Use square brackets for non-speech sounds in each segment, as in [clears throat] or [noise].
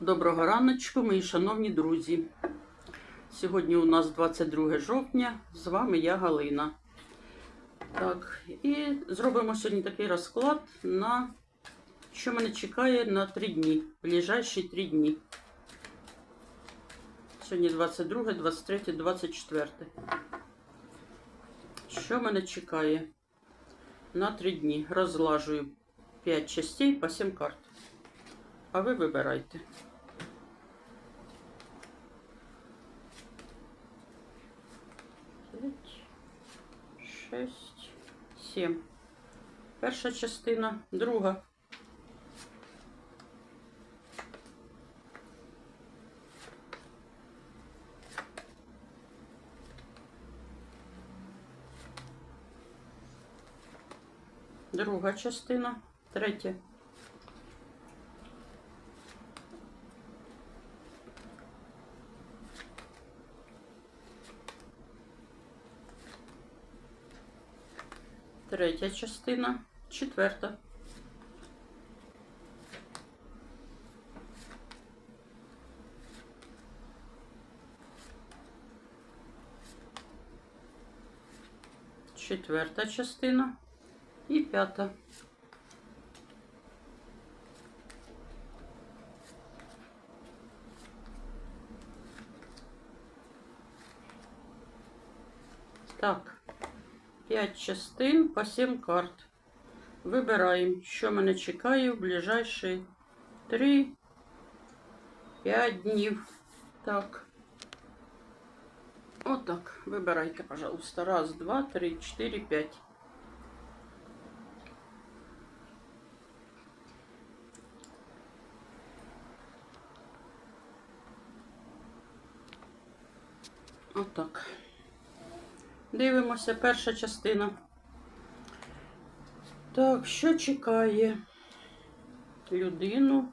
Доброго раночку, мої шановні друзі. Сьогодні у нас 22 жовтня. З вами я Галина. Так, і зробимо сьогодні такий розклад на що мене чекає на 3 дні, ближайші 3 дні. Сьогодні 22, 23, 24. Що мене чекає на 3 дні? Розлажую 5 частей по 7 карт. А ви вибирайте. П'ять, шесть, сім. Перша частина, друга. Друга частина, третя. Третя частина, четверта. Четверта частина і п'ята. Так. 5 частин по 7 карт. Вибираємо, що мене чекає в ближайші 3-5 днів. Так. Отак. Вибирайте, пожалуйста. Раз, два, три, чотири, п'ять. Отак. Дивимося, перша частина. Так, що чекає людину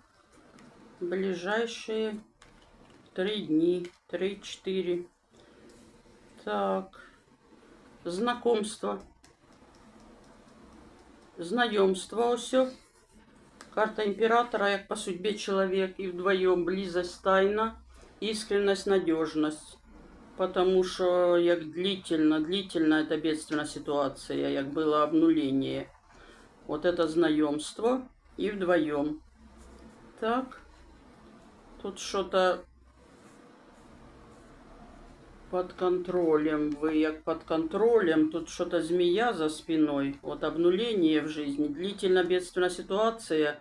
в ближайші три дні, три-чотири. Так, знакомство. Знайомство ось. Карта імператора, як по судьбі чоловік, і вдвоєм близость тайна, іскренность, надежность. Потому что як длительно, длительно це бедственна ситуація, як было обнуление, Вот это знакомство и вдвоем, Так, тут что-то под контролем. вы, як под контролем, тут что-то змея за спиной, вот обнуление в жизни длительно бедственная ситуация.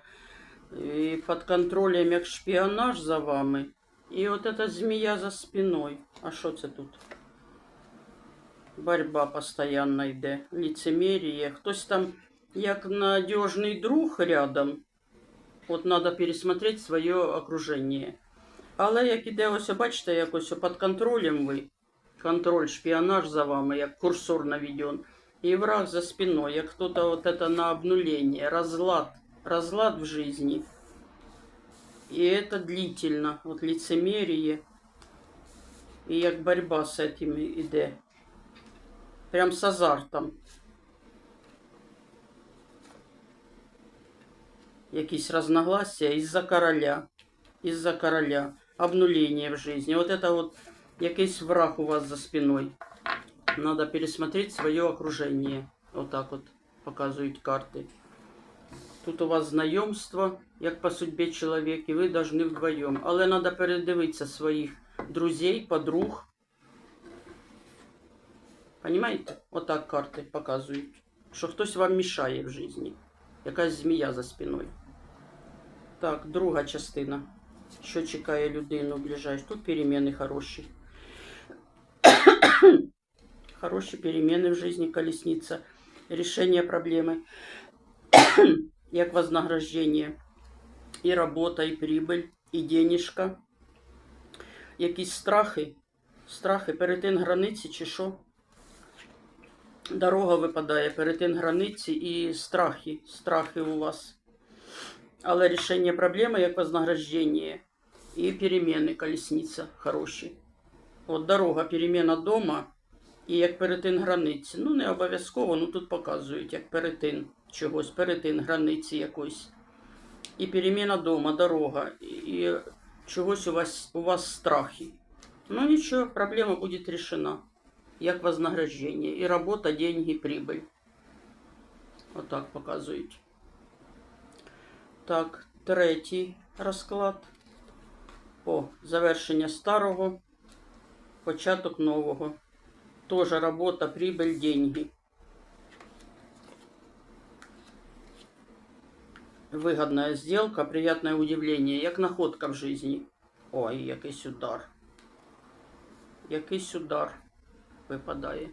И под контролем як шпионаж за вами. І от эта змея за спиной. А що це тут? Борьба постоянно йде. Лицемерие. Хтось там, як надежний друг рядом. От треба пересмотрети своє окруження. Але як іде ось, бачите, як ось під контролем ви. Контроль, шпіонаж за вами, як курсор наведен. І враг за спиной, як хто-то вот это на обнуление, разлад, разлад в жизни. И это длительно, вот лицемерие. И як борьба с этим іде. Прям с азартом. Якісь разногласия из-за короля. Из-за короля. Обнуление в жизни. Вот это вот якийсь враг у вас за спиной. Надо пересмотреть свое окружение. Вот так вот показывают карты. Тут у вас знайомство, як по судьбі чоловік, і ви повинні вдвоєм. Але треба передивитися своїх друзей, подруг. Понимаєте? Отак карти показують. Що хтось вам мішає в житті. Якась змія за спиною. Так, друга частина. Що чекає людину ближайші? Тут переміни хороші. [coughs] Хороші переміни в житті, колесниця. Рішення проблеми як вознаграждення. І робота, і прибыль, і денежка. Якісь страхи. Страхи, перетин границі чи що? Дорога випадає, перетин границі і страхи. Страхи у вас. Але рішення проблеми як вознаграждення. І переміни, колесниця хороші. От дорога, переміна дома і як перетин границі. Ну, не обов'язково, ну тут показують, як перетин чогось, перетин границі якоїсь. І переміна дома, дорога. І чогось у вас, у вас страхи. Ну нічого, проблема буде решена. Як вознаграждення. І робота, деньги, прибыль. Отак показують. Так, третій розклад. О, завершення старого, початок нового. Тоже робота, прибыль, деньги. Выгодная сделка, приятное удивление, як находка в житті. Ой, якийсь удар. Якийсь удар випадає.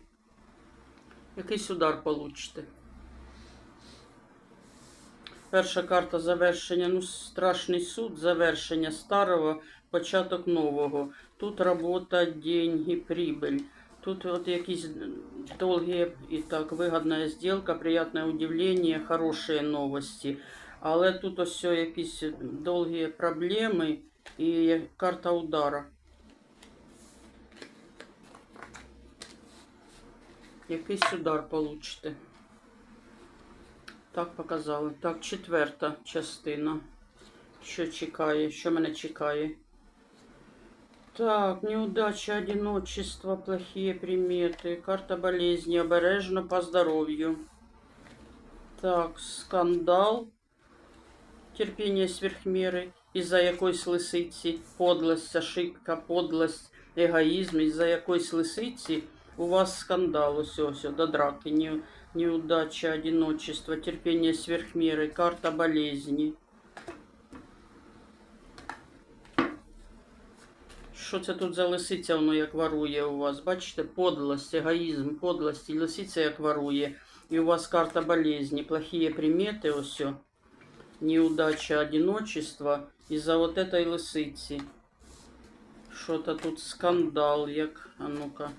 Якийсь удар получите. Перша карта завершення, ну, страшний суд, завершення старого, початок нового. Тут робота, деньги, прибыль. Тут от якісь довгі і так вигідна сделка, приятне удивлення, хороші новості. Але тут ось якісь довгі проблеми і карта удара. Якийсь удар получите. Так показали. Так, четверта частина. Що чекає? Що мене чекає? Так, неудача, одиночество, плохие приметы, карта болезни, обережно по здоровью. Так, скандал, терпіння сверхміри, із-за якоїсь лисиці, подлость, ошибка, подлость, егоїзм, із-за якоїсь лисиці у вас скандал, ось до драки, не, неудача, одиночество, терпіння сверхміри, карта болезни. Що це тут за лисиця, воно як ворує у вас? Бачите, подлость, егоїзм, подлость і лисиця як ворує. І у вас карта болезни, плохие примети, ось. Неудача, одиночество из-за вот этой лисиці. Що-то тут скандал, як. А ну-ка.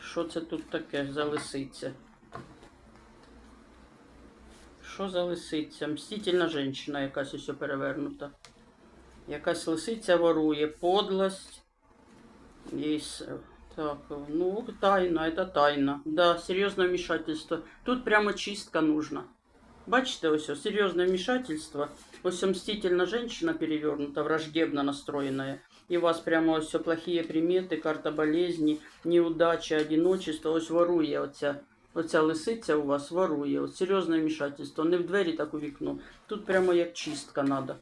Що це тут таке за лисиця? Що за лисиця? Мстительна жінка якась ось перевернута. Якась лисиця ворує, подлость. Есть, так, ну, тайна, это тайна. Да, серьезное вмешательство. Тут прямо чистка нужна. Бачите, ось, ось, серьезное вмешательство. Ось мстительна женщина перевернута, враждебно настроенная. И у вас прямо ось все плохие примети, карта болезни, неудача, одиночество. Ось ворує оця, оця лисиця у вас ворує. Ось серйозне вмішательство. Не в двері, так у вікно. Тут прямо як чистка надо.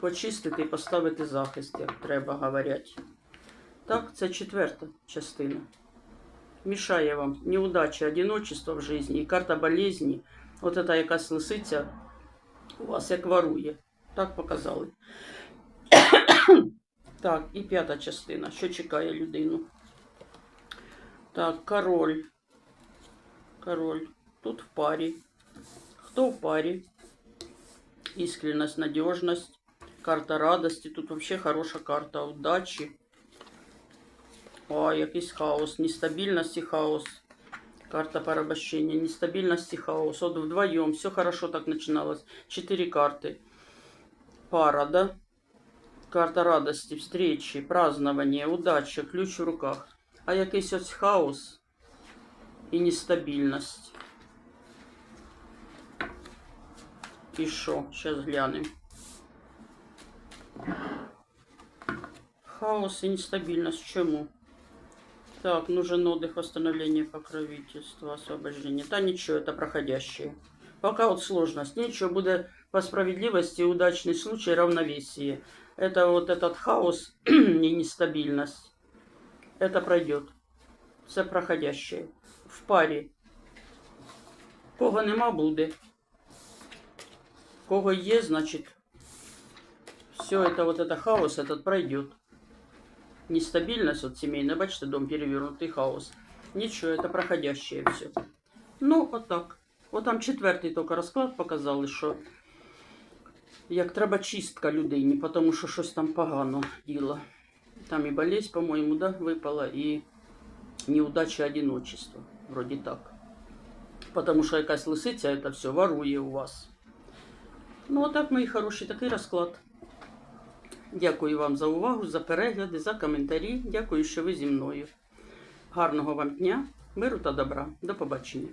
Почистити і поставити захист, як треба говорять. Так, це четверта частина. Мішає вам неудача, одиночество в житті і карта болезні. От ця якась лисиця у вас як ворує. Так показали. [coughs] Так, і п'ята частина. Що чекає людину? Так, король. Король. Тут в парі. Хто в парі? Искренность, надежность. Карта радости. Тут вообще хороша карта удачі. О, якийсь хаос. Нестабильность и хаос. Карта порабощения. Нестабильность и хаос. Вот вдвоем. Все хорошо так начиналось. Четыре карты. Пара, да? Карта радости, встречи, празднования, удача, ключ в руках. А якийсь ось хаос і нестабільність. І що? Зараз глянемо. Хаос и нестабильность. Чему? Так, нужен отдых, восстановление покровительства, освобождение. Да ничего, это проходящее. Пока вот сложность. Ничего, будет по справедливости удачный случай, равновесие. Это вот этот хаос [clears throat] и нестабильность. Это пройдет. Все проходящее. В парі. Кого нема буде. Кого є, значит, все это вот это хаос этот пройдет. Нестабильность вот семейная, бачите, дом перевернутый хаос. Ничего, это проходящее все. Ну, вот так. От там четвертий тільки розклад показали, що як треба чистка людині, тому що щось там погано діло. Там і болезнь, по-моєму, да, випала, і неудача одиночества. Вроді так. Потому що якась лисиця це все ворує у вас. Ну, отак, мої хороші, такий розклад. Дякую вам за увагу, за перегляди, за коментарі. Дякую, що ви зі мною. Гарного вам дня, миру та добра. До побачення.